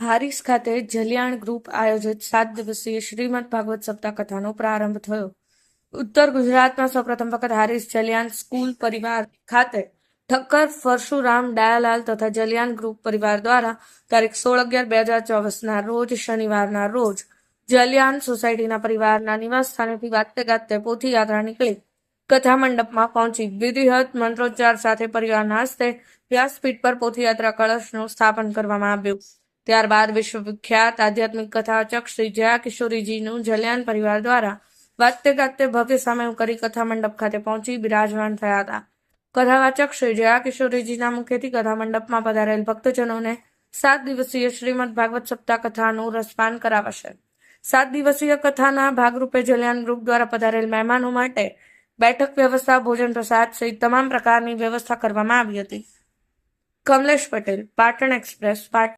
હારીસ ખાતે જલિયાણ ગ્રુપ આયોજિત સાત દિવસીય શ્રીમદ ભાગવત સપ્તાહ કથાનો પ્રારંભ થયો. ઉત્તર ગુજરાતમાં સૌપ્રથમ વખત હારીસ જલિયાણ સ્કૂલ પરિવાર ખાતે ઠક્કર પરશુરામ ડાયાલાલ તથા જલિયાણ ગ્રુપ પરિવાર દ્વારા તારીખ સોળ અગિયાર બે હજાર ચોવીસના રોજ શનિવારના રોજ જલિયાણ સોસાયટીના પરિવારના નિવાસ સ્થાનેથી વાતે ગાતે પોથી યાત્રા નીકળી. કથા મંડપમાં પહોંચી વિધિહત મંત્રોચ્ચાર સાથે પરિવારના હસ્તે વ્યાસપીઠ પર પોથીયાત્રા કળશનું સ્થાપન કરવામાં આવ્યું. ત્યારબાદ વિશ્વવિખ્યાત આધ્યાત્મિક કથાવાચક શ્રી જયા કિશોરીજીનું જલિયાન પરિવાર દ્વારા વાતે ગાતે ભવ્ય સામે કરી કથા મંડપ ખાતે પહોંચી બિરાજમાન થયા હતા. કથાવાચક શ્રી જયા કિશોરીજીના મુખેથી કથા મંડપમાં પધારેલ ભક્તજનોને સાત દિવસીય શ્રીમદ ભાગવત સપ્તાહ કથાનું રસપાન કરાવશે. સાત દિવસીય કથાના ભાગરૂપે જલિયાન ગ્રુપ દ્વારા પધારેલ મહેમાનો માટે બેઠક વ્યવસ્થા, ભોજન પ્રસાદ સહિત તમામ પ્રકારની વ્યવસ્થા કરવામાં આવી હતી. કમલેશ પટેલ, પાટણ એક્સપ્રેસ પાટણ